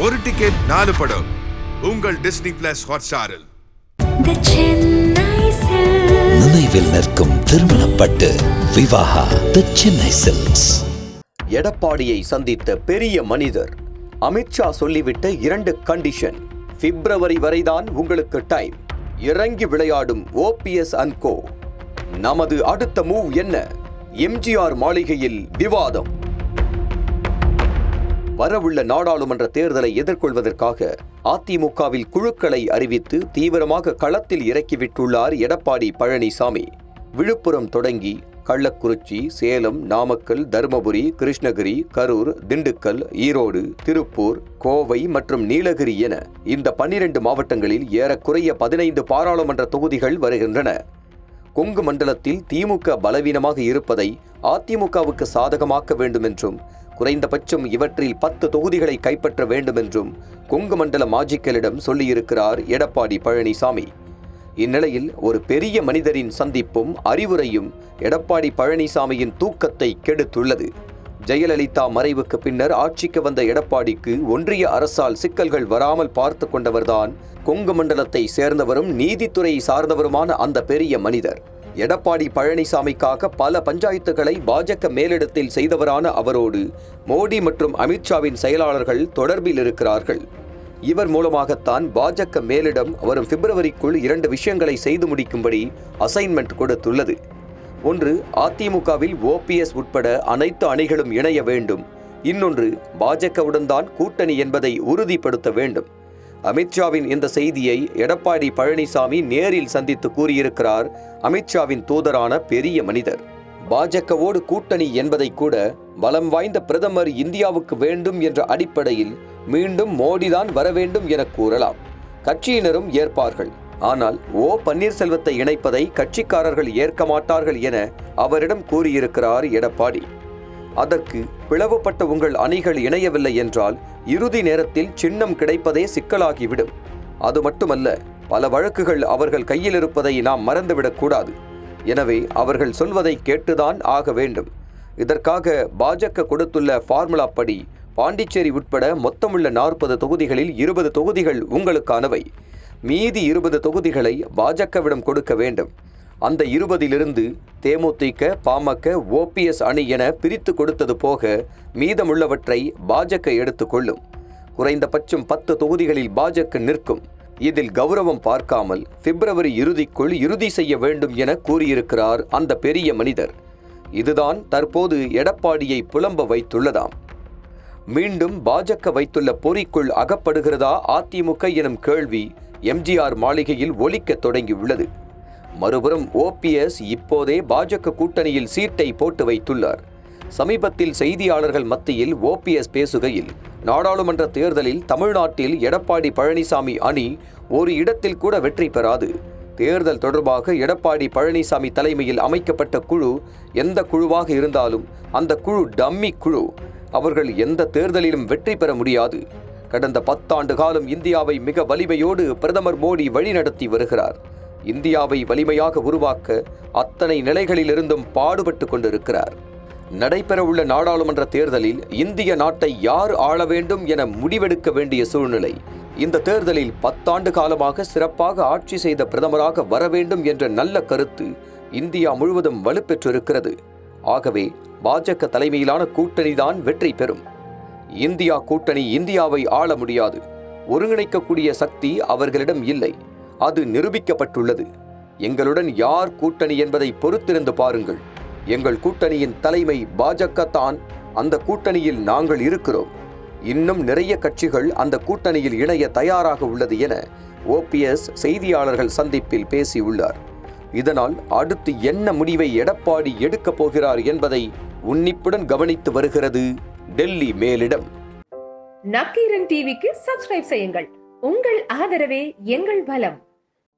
ஒரு டிக்கெட் நாலு படம். உங்கள் டிஸ்னி பிளஸ் ஹாட்ஸ்டாரில். நினைவில் நிற்கும் திருமணப்பட்டு விவாகா தி சென்னை சில்க்ஸ் எடப்பாடியை சந்தித்த பெரிய மனிதர். அமித்ஷா சொல்லிவிட்ட இரண்டு கண்டிஷன் பிப்ரவரி வரைதான் உங்களுக்கு டைம் இறங்கி விளையாடும் ஓபிஎஸ் அண்ட் கோ நமது அடுத்த மூவ் என்ன? எம்ஜிஆர் மாளிகையில் விவாதம். வரவுள்ள நாடாளுமன்ற தேர்தலை எதிர்கொள்வதற்காக அதிமுகவில் குழுக்களை அறிவித்து தீவிரமாக களத்தில் இறக்கிவிட்டுள்ளார் எடப்பாடி பழனிசாமி. விழுப்புரம் தொடங்கி கள்ளக்குறிச்சி சேலம் நாமக்கல் தருமபுரி கிருஷ்ணகிரி கரூர் திண்டுக்கல் ஈரோடு திருப்பூர் கோவை மற்றும் நீலகிரி என இந்த பன்னிரண்டு மாவட்டங்களில் ஏறக்குறைய பதினைந்து பாராளுமன்ற தொகுதிகள் வருகின்றன. கொங்கு மண்டலத்தில் திமுக பலவீனமாக இருப்பதை அதிமுகவுக்கு சாதகமாக்க வேண்டும் என்றும் குறைந்தபட்சம் இவற்றில் பத்து தொகுதிகளை கைப்பற்ற வேண்டும் என்றும் கொங்கு மண்டல மாஜிக்கலிடம் சொல்லியிருக்கிறார் எடப்பாடி பழனிசாமி. இந்நிலையில் ஒரு பெரிய மனிதரின் சந்திப்பும் அறிவுரையும் எடப்பாடி பழனிசாமியின் தூக்கத்தை கெடுத்துள்ளது. ஜெயலலிதா மறைவுக்கு பின்னர் ஆட்சிக்கு வந்த எடப்பாடிக்கு ஒன்றிய அரசால் சிக்கல்கள் வராமல் பார்த்து கொண்டவர்தான் கொங்கு மண்டலத்தை சேர்ந்தவரும் நீதித்துறையை சார்ந்தவருமான அந்த பெரிய மனிதர். எடப்பாடி பழனிசாமிக்காக பல பஞ்சாயத்துகளை பாஜக மேலிடத்தில் செய்தவரான அவரோடு மோடி மற்றும் அமித்ஷாவின் செயலாளர்கள் தொடர்பில் இருக்கிறார்கள். இவர் மூலமாகத்தான் பாஜக மேலிடம் வரும் பிப்ரவரிக்குள் இரண்டு விஷயங்களை செய்து முடிக்கும்படி அசைன்மெண்ட் கொடுத்துள்ளது. ஒன்று அதிமுகவில் ஓபிஎஸ் உட்பட அனைத்து அணிகளும் இணைய வேண்டும். இன்னொன்று பாஜகவுடன் தான் கூட்டணி என்பதை உறுதிப்படுத்த வேண்டும். அமித்ஷாவின் இந்த செய்தியை எடப்பாடி பழனிசாமி நேரில் சந்தித்து கூறியிருக்கிறார். அமித்ஷாவின் தூதரான பெரிய மனிதர். பாஜகவோடு கூட்டணி என்பதை கூட பலம் வாய்ந்த பிரதமர் இந்தியாவுக்கு வேண்டும் என்ற அடிப்படையில் மீண்டும் மோடிதான் வர வேண்டும் என கூறலாம். கட்சியினரும் ஏற்பார்கள். ஆனால் ஓ பன்னீர்செல்வத்தை இணைப்பதை கட்சிக்காரர்கள் ஏற்க மாட்டார்கள் என அவரிடம் கூறியிருக்கிறார் எடப்பாடி. அதற்கு பிளவுபட்ட உங்கள் அணிகள் இணையவில்லை என்றால் இறுதி நேரத்தில் சின்னம் கிடைப்பதே சிக்கலாகிவிடும். அது மட்டுமல்ல பல வழக்குகள் அவர்கள் கையில் இருப்பதை நாம் மறந்துவிடக்கூடாது எனவே அவர்கள் சொல்வதை கேட்டுதான் ஆக வேண்டும். இதற்காக பாஜக கொடுத்துள்ள ஃபார்முலா படி பாண்டிச்சேரி உட்பட மொத்தமுள்ள நாற்பது தொகுதிகளில் இருபது தொகுதிகள் உங்களுக்கானவை. மீதி இருபது தொகுதிகளை பாஜகவிடம் கொடுக்க வேண்டும். அந்த இருபதிலிருந்து தேமுதிக பாமக ஓபிஎஸ் அணி என பிரித்து கொடுத்தது போக மீதமுள்ளவற்றை பாஜக எடுத்துக்கொள்ளும் குறைந்தபட்சம் பத்து தொகுதிகளில் பாஜக நிற்கும். இதில் கௌரவம் பார்க்காமல் பிப்ரவரி இறுதிக்குள் இறுதி செய்ய வேண்டும் என கூறியிருக்கிறார் அந்த பெரிய மனிதர். இதுதான் தற்போது எடப்பாடியை புலம்ப வைத்துள்ளதாம். மீண்டும் பாஜக வைத்துள்ள பொறிக்குள் அகப்படுகிறதா அதிமுக எனும் கேள்வி எம்ஜிஆர் மாளிகையில் ஒலிக்கத் தொடங்கியுள்ளது. மறுபுறம் ஓபிஎஸ் இப்போதே பாஜக கூட்டணியில் சீட்டை போட்டு வைத்துள்ளார். சமீபத்தில் செய்தியாளர்கள் மத்தியில் ஓபிஎஸ் பேசுகையில் நாடாளுமன்ற தேர்தலில் தமிழ்நாட்டில் எடப்பாடி பழனிசாமி அணி ஒரு இடத்தில் கூட வெற்றி பெறாது. தேர்தல் தொடர்பாக எடப்பாடி பழனிசாமி தலைமையில் அமைக்கப்பட்ட குழு எந்த குழுவாக இருந்தாலும் அந்த குழு டம்மி குழு. அவர்கள் எந்த தேர்தலிலும் வெற்றி பெற முடியாது. கடந்த பத்தாண்டு காலம் இந்தியாவை மிக வலிமையோடு பிரதமர் மோடி வழிநடத்தி வருகிறார். இந்தியாவை வலிமையாக உருவாக்க அத்தனை நிலைகளிலிருந்தும் பாடுபட்டு கொண்டிருக்கிறார். நடைபெறவுள்ள நாடாளுமன்ற தேர்தலில் இந்திய நாட்டை யார் ஆள வேண்டும் என முடிவெடுக்க வேண்டிய சூழ்நிலை இந்த தேர்தலில் பத்தாண்டு காலமாக சிறப்பாக ஆட்சி செய்த பிரதமராக வர வேண்டும் என்ற நல்ல கருத்து இந்தியா முழுவதும் வலுப்பெற்றிருக்கிறது. ஆகவே பாஜக தலைமையிலான கூட்டணிதான் வெற்றி பெறும். இந்தியா கூட்டணி இந்தியாவை ஆள முடியாது. ஒருங்கிணைக்கக்கூடிய சக்தி அவர்களிடம் இல்லை. அது நிரூபிக்கப்பட்டுள்ளது. எங்களுடன் யார் கூட்டணி என்பதை பொறுத்திருந்து பாருங்கள். எங்கள் கூட்டணியின் தலைமை பாஜக தான் அந்த கூட்டணியில் நாங்கள் இருக்கிறோம். இன்னும் நிறைய கட்சிகள் அந்த கூட்டணியில் இணைய தயாராக உள்ளது என ஓபிஎஸ் செய்தியாளர்கள் சந்திப்பில் பேசியுள்ளார். இதனால் அடுத்து என்ன முடிவை எடப்பாடி எடுக்கப் போகிறார் என்பதை உன்னிப்புடன் கவனித்து வருகிறது டெல்லி மேலிடம். நக்கீரன் டிவிக்கு சப்ஸ்கிரைப் செய்யுங்கள். உங்கள் ஆதரவே எங்கள் பலம்